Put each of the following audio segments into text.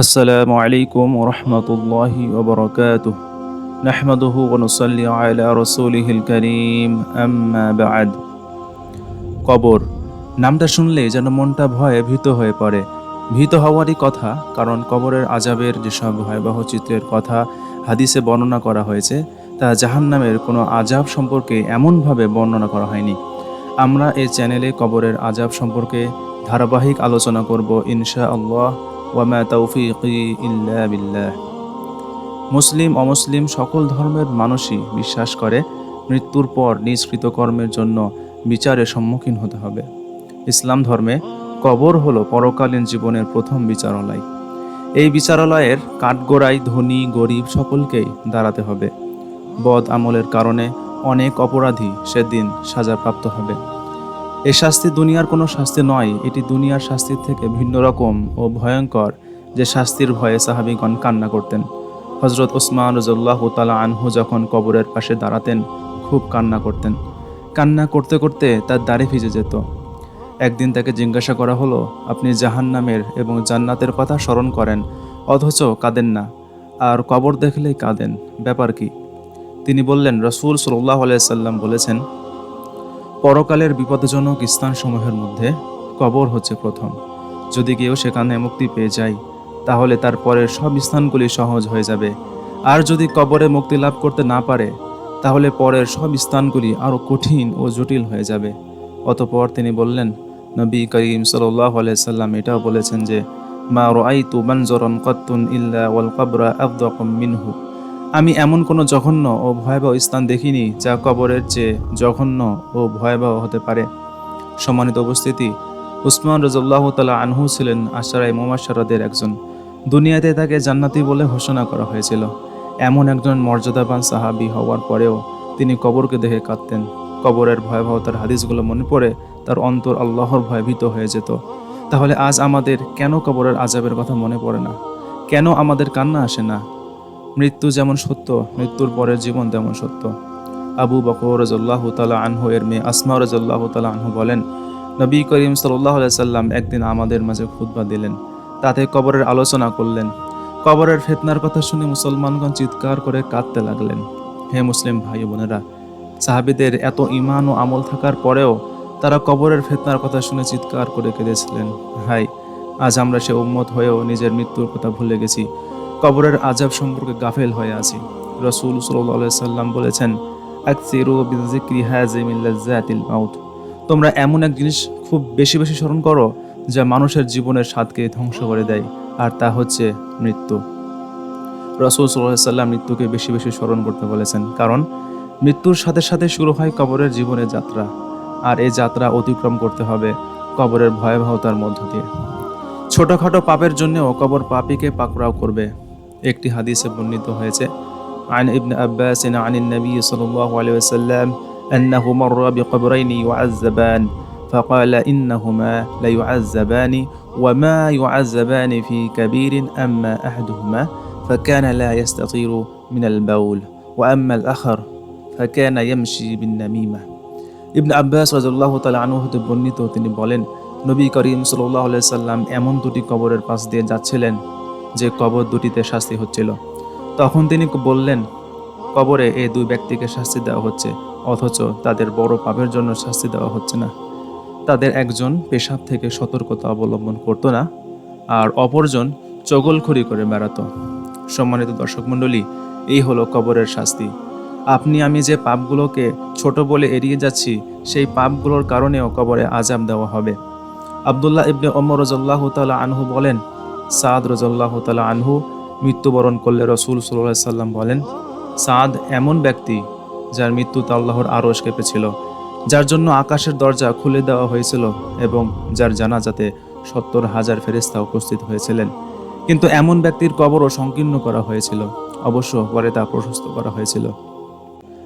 আসসালামু আলাইকুম রহমতুল্লাহ ওবরকাত নাহমাদুহু ওনসল্লি আলা কবর। নামটা শুনলে যেন মনটা ভয়ে ভীত হয়ে পড়ে। ভীত হওয়ারই কথা, কারণ কবরের আজাবের যেসব ভয়াবহ চিত্রের কথা হাদিসে বর্ণনা করা হয়েছে, তা জাহান নামের কোনো আজাব সম্পর্কে এমনভাবে বর্ণনা করা হয়নি। আমরা এই চ্যানেলে কবরের আজাব সম্পর্কে ধারাবাহিক আলোচনা করব ইনশা আল্লাহ ওয়ামা ইল্লা মুসলিম, অমুসলিম সকল ধর্মের মানুষই বিশ্বাস করে, মৃত্যুর পর নিজ কৃতকর্মের জন্য বিচারের সম্মুখীন হতে হবে। ইসলাম ধর্মে কবর হল পরকালীন জীবনের প্রথম বিচারালয়। এই বিচারালয়ের কাঠগোড়ায় ধনী, গরিব সকলকেই দাঁড়াতে হবে। বদ আমলের কারণে অনেক অপরাধী সেদিন সাজাপ্রাপ্ত হবে। এ শাস্তি দুনিয়ার কোনো শাস্তি নয়, এটি দুনিয়ার শাস্তির থেকে ভিন্ন রকম ও ভয়ঙ্কর যে শাস্তির ভয়ে সাহাবিগণ কান্না করতেন। হজরত ওসমান রজল্লাহ তালা আনহু যখন কবরের পাশে দাঁড়াতেন, খুব কান্না করতেন। কান্না করতে করতে তার দাড়ি ভিজে যেত। একদিন তাকে জিজ্ঞাসা করা হলো, আপনি জাহান্নামের এবং জান্নাতের কথা স্মরণ করেন, অথচ কাঁদেন না, আর কবর দেখলেই কাঁদেন, ব্যাপার কি? তিনি বললেন, রসুল সাল্লাহ আলাইসাল্লাম বলেছেন পরকালের বিপদজনক স্থানসমূহের মধ্যে কবর হচ্ছে প্রথম। যদি কেউ সেখানে মুক্তি পেয়ে যায়, তাহলে তার পরের সব স্থানগুলি সহজ হয়ে যাবে। আর যদি কবরে মুক্তি লাভ করতে না পারে, তাহলে পরের সব স্থানগুলি আরও কঠিন ও জটিল হয়ে যাবে। অতপর তিনি বললেন, নবী করিম সাল্লাহ সাল্লাম এটাও বলেছেন যে, মা রাই তু বানজরন কত্তুন ইল্লা ওয়াল কবরা আফদকম মিনহু। আমি এমন কোনো জঘন্য ও ভয়াবহ স্থান দেখিনি যা কবরের চেয়ে জঘন্য ও ভয়াবহ হতে পারে। সম্মানিত উপস্থিতি, উসমান রজল্লাহ তালা আনহু ছিলেন আশারাই মোমাশারদের একজন। দুনিয়াতে তাকে জান্নাতি বলে ঘোষণা করা হয়েছিল। এমন একজন মর্যাদাবান সাহাবি হওয়ার পরেও তিনি কবরকে দেখে কাঁদতেন। কবরের ভয়াবহতার হাদিসগুলো মনে পড়ে তার অন্তর আল্লাহর ভয়ভীত হয়ে যেত। তাহলে আজ আমাদের কেন কবরের আজাবের কথা মনে পড়ে না? কেন আমাদের কান্না আসে না? মৃত্যু যেমন সত্য, মৃত্যুর পরের জীবন তেমন সত্য। আবু বকর রজল্লাহ তালা আনহু এর মেয়ে আসমা রজল্লাহ তালা আনহু বলেন, নবী করিম সাল্লাহ সাল্লাম একদিন আমাদের মাঝে খুতবা দিলেন। তাতে কবরের আলোচনা করলেন। কবরের ফেতনার কথা শুনে মুসলমানগণ চিৎকার করে কাঁদতে লাগলেন। হে মুসলিম ভাই বোনেরা, সাহাবিদের এত ইমান ও আমল থাকার পরেও তারা কবরের ফেতনার কথা শুনে চিৎকার করে কেঁদেছিলেন। হাই আজ আমরা সে উম্মত হয়েও নিজের মৃত্যুর কথা ভুলে গেছি। কবরের আজাব সম্পর্কে গাফেল হয়ে আছি। রসুল সাল্লাম বলেছেন তোমরা এমন এক জিনিস খুব বেশি বেশি স্মরণ করো, যা মানুষের জীবনের স্বাদকে ধ্বংস করে দেয়, আর তা হচ্ছে মৃত্যু। রসুল সাল্লাম মৃত্যুকে বেশি বেশি স্মরণ করতে বলেছেন, কারণ মৃত্যুর সাথে সাথে শুরু হয় কবরের জীবনের যাত্রা, আর এই যাত্রা অতিক্রম করতে হবে কবরের ভয়াবহতার মধ্য দিয়ে। ছোটখাটো পাপের জন্যও কবর পাপিকে পাকড়াও করবে। একটি হাদিসে বর্ণিত হয়েছে عن ابن عباس عن النبي صلى الله عليه وسلم أنه مر بقبرين يعذبان فقال إنهما ليعذبان وما يعذبان في كبير أما أحدهما فكان لا يستطير من البول وأما الآخر فكان يمشي بالنميمة ইবনে আব্বাস রাজুল্লাহ তালা আনু হতে বর্ণিত তিনি বলেন নবী করিম সাল্লাহ সাল্লাম এমন দুটি কবরের পাশ দিয়ে যাচ্ছিলেন যে কবর দুটিতে শাস্তি হচ্ছিল। তখন তিনি বললেন, কবরে এই দুই ব্যক্তিকে শাস্তি দেওয়া হচ্ছে, অথচ তাদের বড় পাপের জন্য শাস্তি দেওয়া হচ্ছে না। তাদের একজন পেশাব থেকে সতর্কতা অবলম্বন করতো না, আর অপরজন চগলখড়ি করে বেড়াতো। সম্মানিত দর্শক মণ্ডলী, এই হলো কবরের শাস্তি। আপনি, আমি যে পাপগুলোকে ছোট বলে এড়িয়ে যাচ্ছি, সেই পাপগুলোর কারণেও কবরে আজাব দেওয়া হবে। আবদুল্লাহ ইবনে ওমর রজল্লাহ তালা আনহু বলেন সাদ রজল্লাহ তালা আনহু মৃত্যুবরণ করলে রসুল সাল্লাহ সাল্লাম বলেন, সাদ এমন ব্যক্তি যার মৃত্যুতে আল্লাহর আরশ কেঁপেছিল যার জন্য আকাশের দরজা খুলে দেওয়া হয়েছিল এবং যার জানাজাতে সত্তর হাজার ফেরিস্তা উপস্থিত হয়েছিলেন। কিন্তু এমন ব্যক্তির কবরও সংকীর্ণ করা হয়েছিল, অবশ্য পরে তা প্রশস্ত করা হয়েছিল।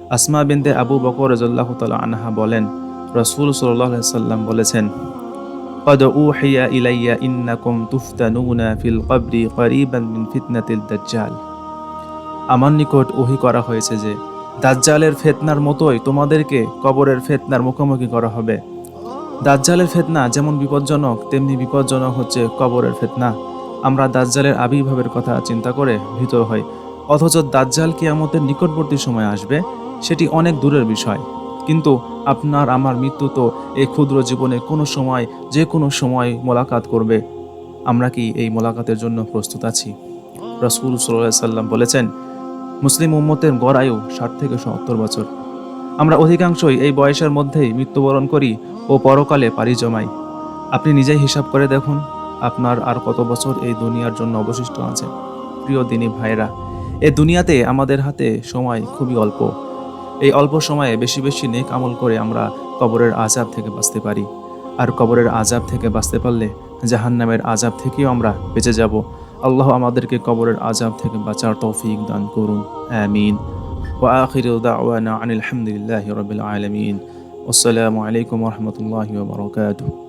আসমা বিনতে আবু বকর রজল্লাহ তালা আনহা বলেন, রসুল সাল্লাহ সাল্লাম বলেছেন قد أوحي إلي إنكم تفتنون في القبر قريبا من فتنة الدجال আমার নিকট ওহি করা হয়েছে যে দাজ্জালের ফেতনার মতোই তোমাদেরকে কবরের ফেতনার মুখোমুখি করা হবে দাজ্জালের ফেতনা যেমন বিপজ্জনক তেমনি বিপজ্জনক হচ্ছে কবরের ফেতনা আমরা দাজ্জালের আবির্ভাবের কথা চিন্তা করে ভীত হই অথচ দাজ্জাল কিয়ামতের নিকটবর্তী সময় আসবে সেটি অনেক দূরের বিষয় কিন্তু আপনার, আমার মৃত্যু তো এই ক্ষুদ্র জীবনে কোনো সময়, যে কোনো সময় মোলাকাত করবে। আমরা কি এই মোলাকাতের জন্য প্রস্তুত আছি? রসুল সাল্লাম বলেছেন, মুসলিম উম্মতের গড় আয়ু ষাট থেকে সত্তর বছর। আমরা অধিকাংশই এই বয়সের মধ্যেই মৃত্যুবরণ করি ও পরকালে পাড়ি জমাই। আপনি নিজেই হিসাব করে দেখুন, আপনার আর কত বছর এই দুনিয়ার জন্য অবশিষ্ট আছে। প্রিয় দিনী ভাইরা এ দুনিয়াতে আমাদের হাতে সময় খুবই অল্প। এই অল্প সময়ে বেশি বেশি নেক আমল করে আমরা কবরের আজাব থেকে বাঁচতে পারি আর কবরের আজাব থেকে বাঁচতে পারলে জাহান্নামের আজাব থেকেও আমরা বেঁচে যাব আল্লাহ আমাদেরকে কবরের আজাব থেকে বাঁচার তৌফিক দান করুন আমিন وآخر دعوانا عن الحمد لله رب العالمين والسلام عليكم ورحمة الله وبركاته